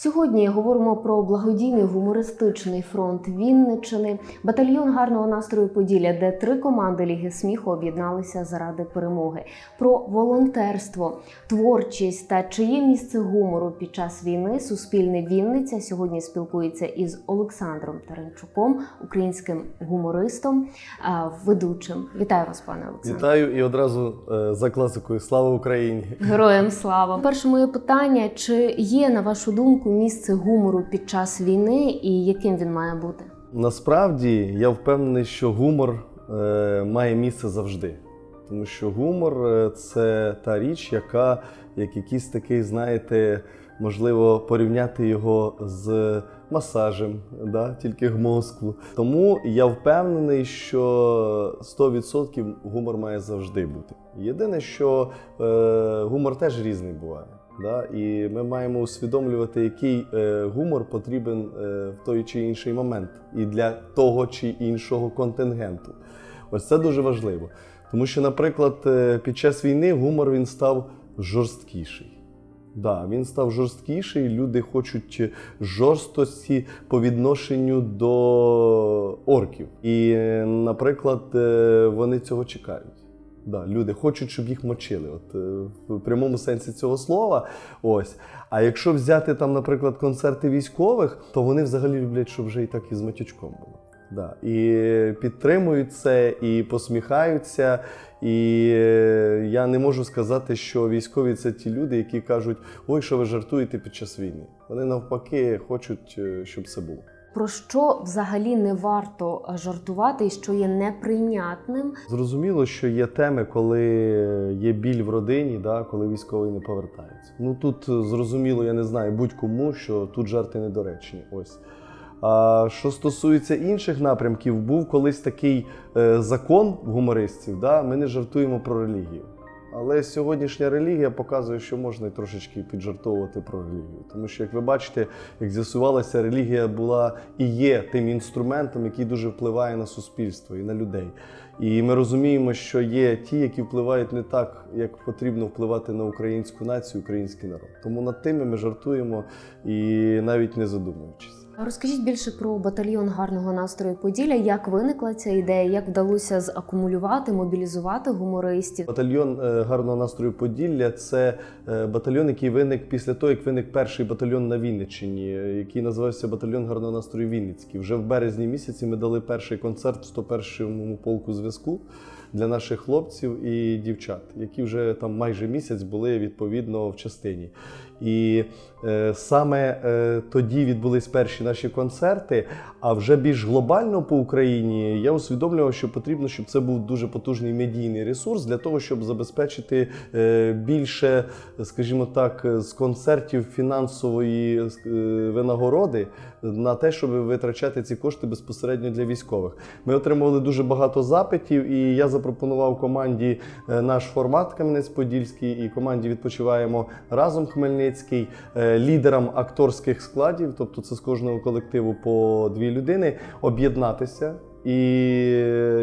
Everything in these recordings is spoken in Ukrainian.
Сьогодні говоримо про благодійний гумористичний фронт Вінниччини, батальйон гарного настрою Поділля, де три команди Ліги сміху об'єдналися заради перемоги, про волонтерство, творчість та чи є місце гумору під час війни. Суспільне Вінниця сьогодні спілкується із Олександром Таранчуком, українським гумористом, ведучим. Вітаю вас, пане Олександре. Вітаю і одразу е, за класикою Слава Україні! Героям слава. Перше моє питання: чи є на вашу думку місце гумору під час війни, і яким він має бути? Насправді я впевнений, що гумор е, має місце завжди. Тому що гумор е, це та річ, яка, як якийсь такий, знаєте, можливо, порівняти його з масажем, да? тільки мозку. Тому я впевнений, що 100% гумор має завжди бути. Єдине, що е, гумор теж різний буває. Да? І ми маємо усвідомлювати, який е, гумор потрібен е, в той чи інший момент і для того чи іншого контингенту. Ось це дуже важливо. Тому що, наприклад, е, під час війни гумор він став жорсткіший. Да, він став жорсткіший. Люди хочуть жорстокості по відношенню до орків. І, наприклад, е, вони цього чекають. Да, люди хочуть, щоб їх мочили. От е, в прямому сенсі цього слова. Ось. А якщо взяти там, наприклад, концерти військових, то вони взагалі люблять, щоб вже і так і з матючком було. Да. І підтримують це, і посміхаються. І е, я не можу сказати, що військові це ті люди, які кажуть, ой, що ви жартуєте під час війни. Вони навпаки хочуть, е, щоб це було. Про що взагалі не варто жартувати і що є неприйнятним? Зрозуміло, що є теми, коли є біль в родині, да, коли військовий не повертається. Ну тут е, зрозуміло, я не знаю будь-кому, що тут жарти недоречні. Ось. А що стосується інших напрямків, був колись такий е, закон гумористів. Да, ми не жартуємо про релігію. Але сьогоднішня релігія показує, що можна трошечки піджартовувати про релігію. Тому що, як ви бачите, як з'ясувалося, релігія була і є тим інструментом, який дуже впливає на суспільство і на людей. І ми розуміємо, що є ті, які впливають не так, як потрібно впливати на українську націю, український народ. Тому над тими ми жартуємо і навіть не задумуючись. Розкажіть більше про батальйон гарного настрою Поділля. Як виникла ця ідея? Як вдалося закумулювати, мобілізувати гумористів? Батальйон е, гарного настрою Поділля це е, батальйон, який виник після того, як виник перший батальйон на Вінниччині, е, який називався Батальйон гарного настрою Вінницький. Вже в березні місяці ми дали перший концерт в 101-му полку зв'язку для наших хлопців і дівчат, які вже там майже місяць були відповідно в частині. І е, саме е, тоді відбулись перші наші концерти. А вже більш глобально по Україні я усвідомлював, що потрібно, щоб це був дуже потужний медійний ресурс для того, щоб забезпечити е, більше, скажімо так, з концертів фінансової е, винагороди на те, щоб витрачати ці кошти безпосередньо для військових. Ми отримували дуже багато запитів, і я запропонував команді е, наш формат Кам'янець-Подільський і команді відпочиваємо разом Хмельницький е, лідерам акторських складів, тобто це з кожного колективу по дві людини, об'єднатися. І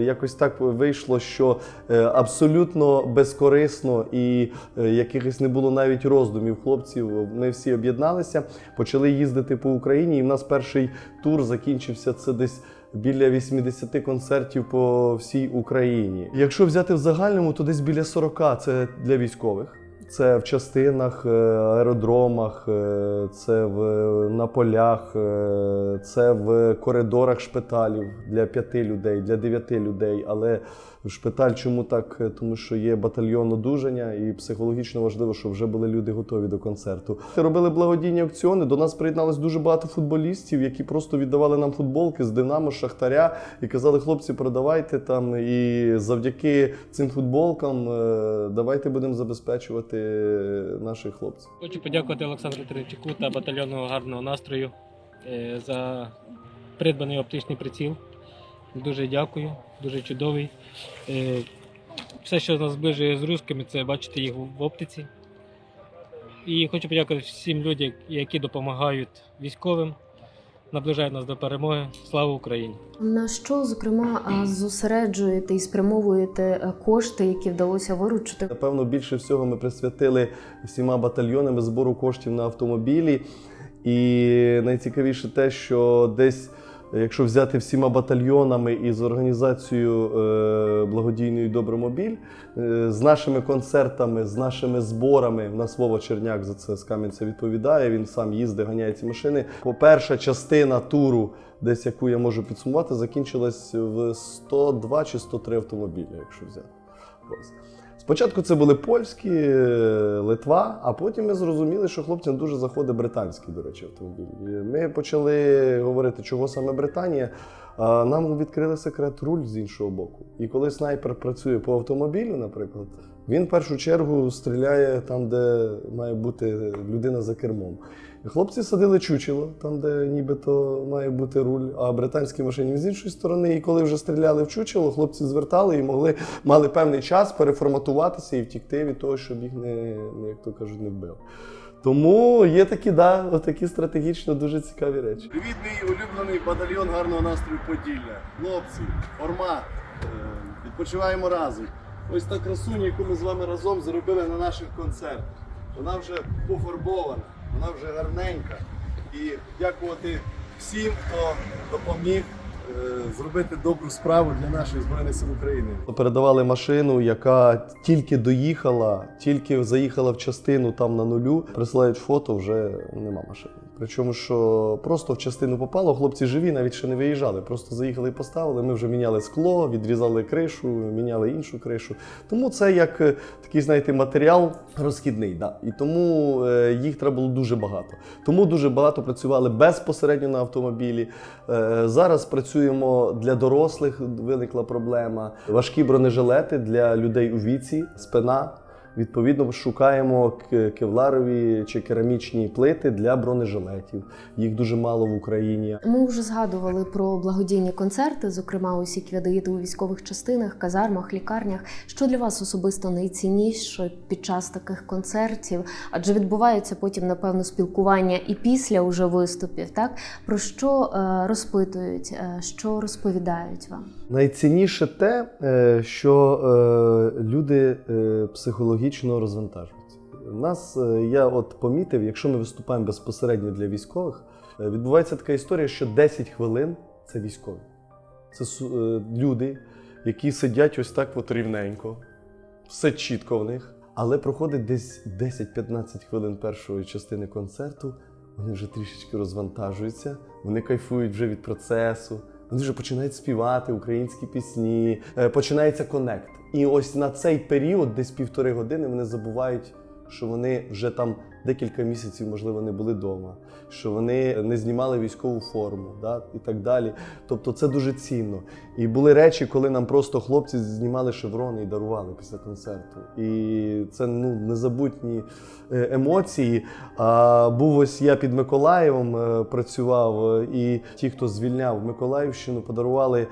якось так вийшло, що е, абсолютно безкорисно і е, якихось не було навіть роздумів хлопців. Ми всі об'єдналися, почали їздити по Україні. І в нас перший тур закінчився це десь. Біля 80 концертів по всій Україні. Якщо взяти в загальному, то десь біля 40 це для військових. Це в частинах, е, аеродромах, е, це в, на полях, е, це в коридорах шпиталів для п'яти людей, для дев'яти людей. Але шпиталь чому так? Тому що є батальйон одужання, і психологічно важливо, щоб вже були люди готові до концерту. Робили благодійні аукціони. До нас приєдналось дуже багато футболістів, які просто віддавали нам футболки з Динамо, Шахтаря і казали, хлопці, продавайте там. І завдяки цим футболкам е, давайте будемо забезпечувати наших хлопців. Хочу подякувати Олександру Теренчуку та батальйону гарного настрою е, за придбаний оптичний приціл. Дуже дякую, дуже чудовий. Е, Все, що нас зближує з русскими, це бачити їх в оптиці. І хочу подякувати всім людям, які допомагають військовим, наближають нас до перемоги. Слава Україні! На що зокрема зосереджуєте і спрямовуєте е, кошти, які вдалося виручити? Напевно, більше всього ми присвятили всіма батальйонами збору коштів на автомобілі. І найцікавіше те, що десь, якщо взяти всіма батальйонами і з організацією е, благодійної Добромобіль, е, з нашими концертами, з нашими зборами, в нас Вова Черняк за це з Кам'янця відповідає. Він сам їздить, ганяє ці машини. По перша частина туру, десь яку я можу підсумувати, закінчилась в 102 чи 103 автомобілі, якщо взяти. Ось. Спочатку це були польські, е, Литва, а потім ми зрозуміли, що хлопцям дуже заходить британський, до речі, автомобіль. Ми почали говорити, чого саме Британія. Нам відкрили секрет руль з іншого боку. І коли снайпер працює по автомобілю, наприклад, він в першу чергу стріляє там, де має бути людина за кермом. Хлопці садили чучело, там, де нібито має бути руль, а британські машині з іншої сторони. І коли вже стріляли в чучело, хлопці звертали і могли мали певний час переформатуватися і втікти від того, щоб їх не, як то кажуть, не вбив. Тому є такі, да, такі стратегічно дуже цікаві речі. Мій улюблений батальйон гарного настрою Поділля. Хлопці, формат. е, Відпочиваємо разом. Ось та красуня, яку ми з вами разом зробили на наших концертах. Вона вже пофарбована, вона вже гарненька. І дякувати всім, хто допоміг е, зробити добру справу для наших Збройних сил України. Передавали машину, яка тільки доїхала, тільки заїхала в частину там на нулю. Присилають фото, вже нема машини. Причому, що просто в частину попало, хлопці живі, навіть ще не виїжджали. Просто заїхали і поставили. Ми вже міняли скло, відрізали кришу, міняли іншу кришу. Тому це як е, такий, знаєте, матеріал розхідний. Да. І тому е, їх треба було дуже багато. Тому дуже багато працювали безпосередньо на автомобілі. Е, зараз працюємо для дорослих. Виникла проблема. Важкі бронежилети для людей у віці, спина. Відповідно, шукаємо кевларові чи керамічні плити для бронежилетів. Їх дуже мало в Україні. Ми вже згадували про благодійні концерти, зокрема ви даєте у військових частинах, казармах, лікарнях. Що для вас особисто найцінніше під час таких концертів? Адже відбувається потім, напевно, спілкування і після уже виступів. Так про що е, розпитують, е, що розповідають вам? Найцінніше те, е, що люди психологічно розвантажуються. У нас е, я от помітив, якщо ми виступаємо безпосередньо для військових, е, відбувається така історія, що 10 хвилин це військові. Це е, люди, які сидять ось так от рівненько, все чітко в них. Але проходить десь 10-15 хвилин першої частини концерту, вони вже трішечки розвантажуються, вони кайфують вже від процесу. Вони вже починають співати українські пісні, е, починається конект. І ось на цей період, десь півтори години, вони забувають, що вони вже там декілька місяців, можливо, не були вдома, що вони не знімали військову форму, да, і так далі. Тобто це дуже цінно. І були речі, коли нам просто хлопці знімали шеврони і дарували після концерту. І це ну незабутні е, емоції. А був ось я під Миколаєвом е, працював, е, і ті, хто звільняв Миколаївщину, подарували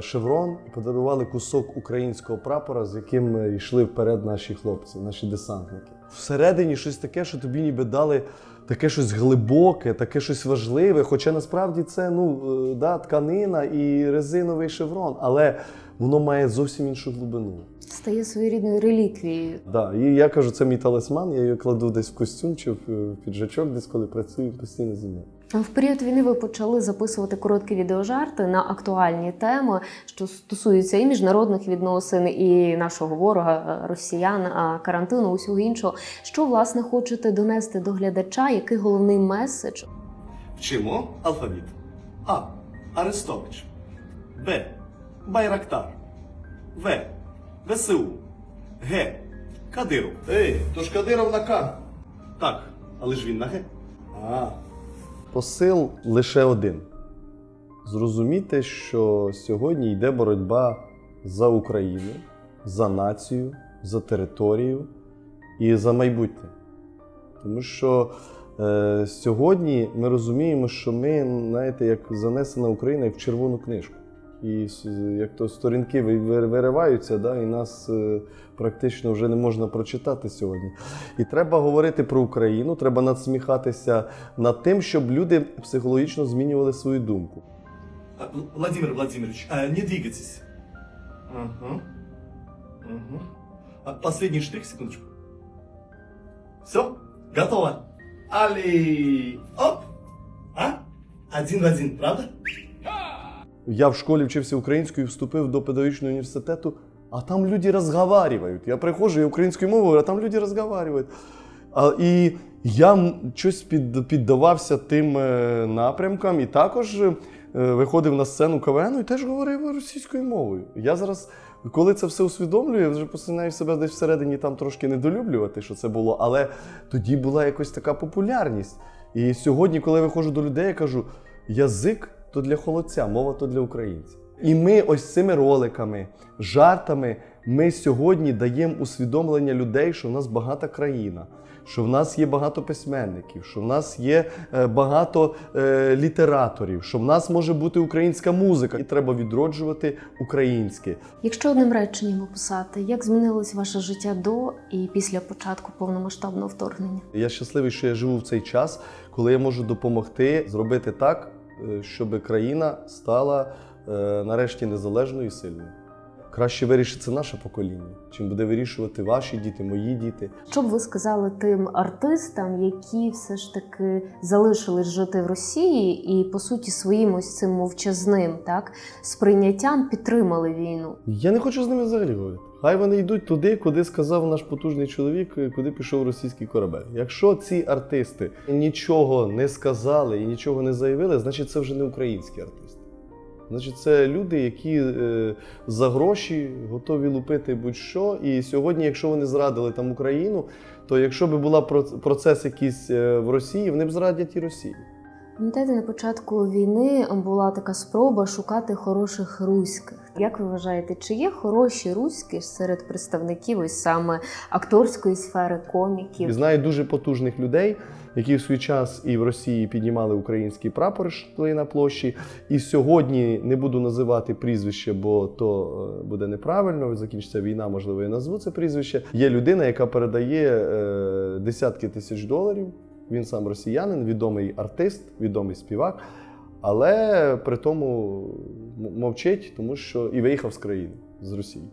шеврон, і подарували кусок українського прапора, з яким йшли вперед наші хлопці, наші десантники. Всередині щось таке, що тобі ніби дали. Таке щось глибоке, таке щось важливе. Хоча насправді це ну, е, да, тканина і резиновий шеврон, але воно має зовсім іншу глибину. Стає своєрідною реліквією. Да, і я кажу, це мій талисман, я її кладу десь в костюм чи в е, піджачок, десь коли працюю постійно зі мною. В період війни ви почали записувати короткі відеожарти на актуальні теми, що стосуються і міжнародних відносин, і нашого ворога, е, росіян, карантину, усього іншого. Що власне хочете донести до глядача? Який головний меседж? Вчимо алфавіт. А. Арестович. Б. Байрактар. В. ВСУ. Г. Кадиров. Ей, то ж Кадиров на К. Так, але ж він на Г. А. Посил лише один: зрозуміти, що сьогодні йде боротьба за Україну, за націю, за територію і за майбутнє. Тому що е, сьогодні ми розуміємо, що ми, знаєте, як занесена Україна як в червону книжку. І як то сторінки ви- ви- вириваються, да, і нас е, практично вже не можна прочитати сьогодні. І треба говорити про Україну, треба надсміхатися над тим, щоб люди психологічно змінювали свою думку. Владимир Владимирович, не двигайтесь. Угу. Угу. Последний штрих, секундочку. Все, готово. Али, оп, а? Один в один, правда? Я в школі вчився українською, вступив до педагогічного університету, а там люди розговарюють. Я приходжу і українською мовою, а там люди розговарюють. А, і я щось під, піддавався тим е, напрямкам і також е, виходив на сцену КВН і теж говорив російською мовою. Я зараз, коли це все усвідомлюю, я вже починаю себе десь всередині там трошки недолюблювати, що це було. Але тоді була якась така популярність. І сьогодні, коли я виходжу до людей, я кажу: язик то для холодця, мова то для українців. І ми ось цими роликами, жартами, ми сьогодні даємо усвідомлення людей, що в нас багата країна, що в нас є багато письменників, що в нас є е, багато е, літераторів, що в нас може бути українська музика, і треба відроджувати українське. Якщо одним реченням описати, як змінилось ваше життя до і після початку повномасштабного вторгнення? Я щасливий, що я живу в цей час, коли я можу допомогти зробити так, щоб країна стала е, нарешті незалежною і сильною. Краще вирішить це наше покоління, чим буде вирішувати ваші діти, мої діти. Що б ви сказали тим артистам, які все ж таки залишились жити в Росії і по суті своїм ось цим мовчазним так сприйняттям підтримали війну? Я не хочу з ними взагалі говорити. Хай вони йдуть туди, куди сказав наш потужний чоловік, куди пішов російський корабель. Якщо ці артисти нічого не сказали і нічого не заявили, значить це вже не українські артисти. Значить, це люди, які е, за гроші готові лупити будь-що. І сьогодні, якщо вони зрадили там Україну, то якщо б була проц- процес якийсь е, в Росії, вони б зрадять і Росію. Пам'ятаєте, на початку війни була така спроба шукати хороших руських. Як ви вважаєте, чи є хороші руські серед представників ось саме акторської сфери, коміків? знаю дуже потужних людей, які в свій час і в Росії піднімали український прапор йшли на площі. І сьогодні не буду називати прізвище, бо то е, буде неправильно. Закінчиться війна, можливо, я назву це прізвище. Є людина, яка передає е, десятки тисяч доларів. Він сам росіянин, відомий артист, відомий співак. Але при тому мовчить, тому що і виїхав з країни з Росії.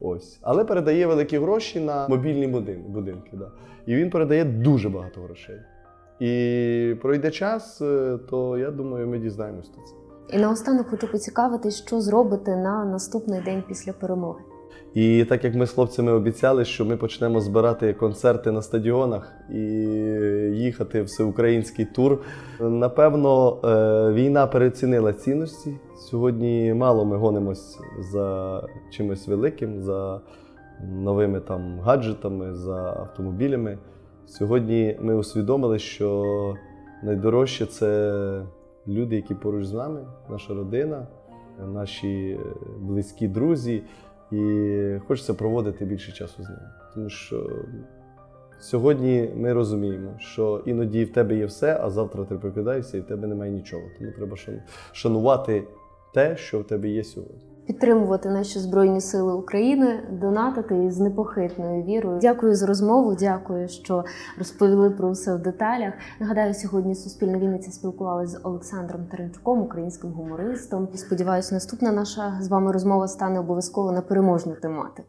Ось. Але передає великі гроші на мобільні будин- будинки. Да. І він передає дуже багато грошей. І пройде час, е, то я думаю, ми дізнаємось про це. І наостанок хочу поцікавитись, що зробите на наступний день після перемоги. І так як ми з хлопцями обіцяли, що ми почнемо збирати концерти на стадіонах і їхати всеукраїнський тур. Напевно, е, війна переоцінила цінності. Сьогодні мало ми гонимось за чимось великим, за новими там гаджетами, за автомобілями. Сьогодні ми усвідомили, що найдорожче це люди, які поруч з нами, наша родина, наші близькі друзі. І хочеться проводити більше часу з ними. Тому що сьогодні ми розуміємо, що іноді в тебе є все, а завтра ти прокидаєшся і в тебе немає нічого. Тому треба шанувати те, що в тебе є сьогодні. Підтримувати наші збройні сили України, донатити з непохитною вірою. Дякую за розмову. Дякую, що розповіли про все в деталях. Нагадаю, сьогодні Суспільна Вінниця спілкувалася з Олександром Теренчуком, українським гумористом. Сподіваюсь, наступна наша з вами розмова стане обов'язково на переможну тематику.